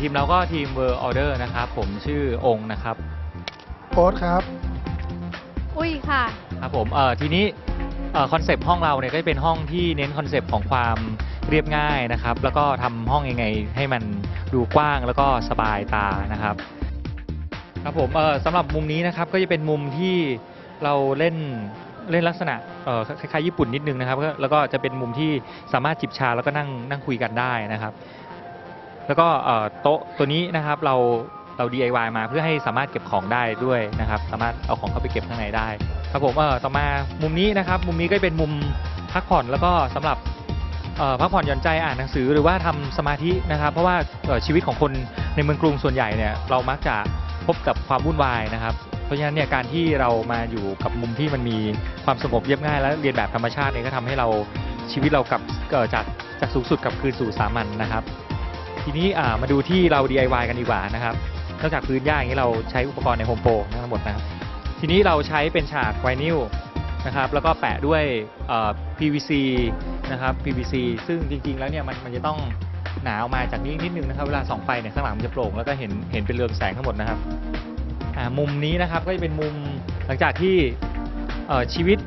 ครับเอ่อทีมเราก็ทีม World Order นะครับ ผมชื่อองค์นะครับ โอ๊ตครับ อุ้ยค่ะ ครับผมเอ่อทีนี้คอนเซปต์ห้องเราเนี่ยก็จะเป็นห้องที่เน้นคอนเซปต์ของความเรียบง่ายนะครับ แล้วก็ทำห้องยังไงให้มันดูกว้างแล้วก็สบายตานะครับ ครับผมเอ่อสำหรับมุมนี้นะครับก็จะเป็นมุมที่เราเล่นเล่นลักษณะเอ่อคล้ายๆญี่ปุ่นนิดนึงนะครับก็แล้วก็จะเป็นมุมที่สามารถจิบชาแล้วก็นั่งนั่งคุยกันได้นะครับ แล้วก็โต๊ะตัวนี้นะครับเราเรา DIY มาเพื่อให้สามารถเก็บของได้ด้วยนะครับ สามารถเอาของเข้าไปเก็บข้างในได้ ครับผมเออต่อมามุมนี้นะครับ มุมนี้ก็เป็นมุมพักผ่อนแล้วก็สำหรับพักผ่อนหย่อนใจอ่านหนังสือหรือว่าทำสมาธินะครับ เพราะว่าชีวิตของคนในเมืองกรุงส่วนใหญ่เนี่ยเรามักจะพบกับความวุ่นวายนะครับ เพราะฉะนั้นเนี่ยการที่เรามาอยู่กับมุมที่มันมีความสงบเรียบง่าย และเรียนแบบธรรมชาติเนี่ยก็ทำให้เราชีวิตเรากลับจากจากสูงสุดกลับคืนสู่สามัญนะครับ ทีนี้มาดูที่เรา DIY กันดีกว่านะครับนอกจากพื้นหญ้าอย่างนี้เราใช้อุปกรณ์ในโฮมโปรทั้งหมดนะครับ ทีนี้เราใช้เป็นฉากไวนิลนะครับ แล้วก็แปะด้วย PVC นะครับ PVC ซึ่งจริง ๆ แล้วเนี่ยมันมันจะต้องหนาออกมาจากนี้นิดนึงนะครับ เวลาส่องไปเนี่ยข้างหลังมันจะโปร่งแล้วก็เห็นเห็นเป็นเรืองแสงทั้งหมดนะครับมุมนี้นะครับก็จะเป็นมุมหลังจากที่ชีวิต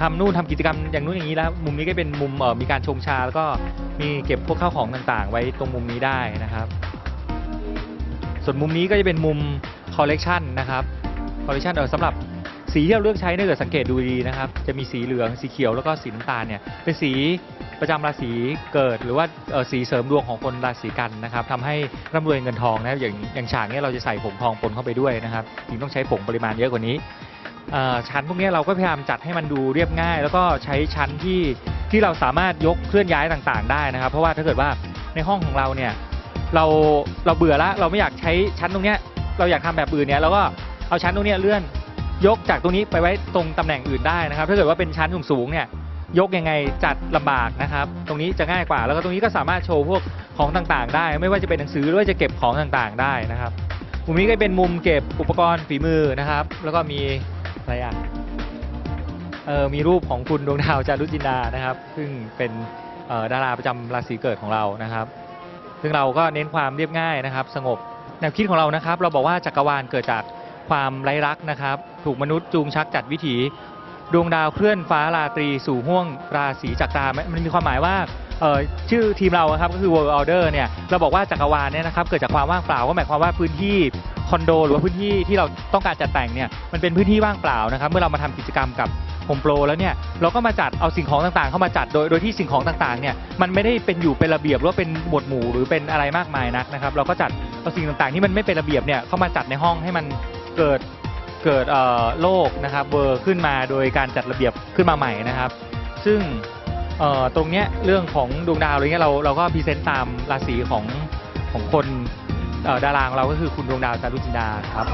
ทำนู่นทำกิจกรรมอย่างนู้นอย่างนี้แล้ว มุมนี้ก็เป็นมุมมีการชงชา แล้วก็มีเก็บพวกข้าวของต่างๆ ไว้ตรงมุมนี้ได้นะครับ ส่วนมุมนี้ก็จะเป็นมุมคอลเลกชันนะครับคอลเลกชันเออสำหรับสีที่เราเลือกใช้ถ้าเกิดสังเกตดูดีนะครับ จะมีสีเหลืองสีเขียวแล้วก็สีน้ำตาลเนี่ยเป็นสีประจำราศีเกิดหรือว่าสีเสริมดวงของคนราศีกันนะครับทำให้ร่ำรวยเงินทองนะอย่างอย่างฉากนี้เราจะใส่ผงทองปนเข้าไปด้วยนะครับจึงต้องใช้ผงปริมาณเยอะกว่านี้ ชั้นพวกนี้เราก็พยายามจัดให้มันดูเรียบง่าย แล้วก็ใช้ชั้นที่ที่เราสามารถยกเคลื่อนย้ายต่างๆ ได้นะครับ เพราะว่าถ้าเกิดว่าในห้องของเราเนี่ยเราเราเบื่อละเราไม่อยากใช้ชั้นตรงเนี้ยเราอยากทำแบบอื่นเนี่ยเราก็เอาชั้นตรงเนี้ยเลื่อนยกจากตรงนี้ไปไว้ตรงตำแหน่งอื่นได้นะครับ ถ้าเกิดว่าเป็นชั้นสูงๆเนี่ยยกยังไงจัดลำบากนะครับ ตรงนี้จะง่ายกว่า แล้วก็ตรงนี้ก็สามารถโชว์พวกของต่างๆ ได้ ไม่ว่าจะเป็นหนังสือหรือว่าจะเก็บของต่างๆ ได้นะครับมุมนี้ก็เป็นมุมเก็บอุปกรณ์ฝีมือนะครับ แล้วก็มี อะไรอะเออมีรูปของคุณดวงดาวจารุจินดานะครับ ซึ่งเป็นดาราประจำราศีเกิดของเรานะครับ ซึ่งเราก็เน้นความเรียบง่ายนะครับ สงบแนวคิดของเรานะครับ เราบอกว่าจักรวาลเกิดจากความไร้รักนะครับ ถูกมนุษย์จูงชักจัดวิถี ดวงดาวเคลื่อนฟ้าราตรีสู่ห้วงราศีจักรามันมีความหมายว่าชื่อทีมเราครับก็คือ World Order เนี่ยเราบอกว่าจักรวาลเนี่ยนะครับเกิดจากความว่างเปล่าก็หมายความว่าพื้นที่ คอนโดหรือว่าพื้นที่ที่เราต้องการจัดแต่งเนี่ยมันเป็นพื้นที่ว่างเปล่านะครับเมื่อเรามาทำกิจกรรมกับโฮมโปรแล้วเนี่ยเราก็มาจัดเอาสิ่งของต่างๆ เข้ามาจัดโดยโดยที่สิ่งของต่างๆเนี่ยมันไม่ได้เป็นอยู่เป็นระเบียบหรือว่าเป็นหมวดหมู่หรือเป็นอะไรมากมายนักนะครับ เราก็จัดเอาสิ่งต่างๆที่มันไม่เป็นระเบียบเนี่ยเข้ามาจัดในห้องให้มันเกิดเกิดเอ่อโลกนะครับเบอร์ขึ้นมาโดยการจัดระเบียบขึ้นมาใหม่นะครับ ซึ่งเอ่อตรงเนี้ยเรื่องของดวงดาวอะไรเงี้ยเราเราก็พรีเซนต์ตามราศีของของคน ดาราของเราก็คือคุณดวงดาวจารุจินดาครับ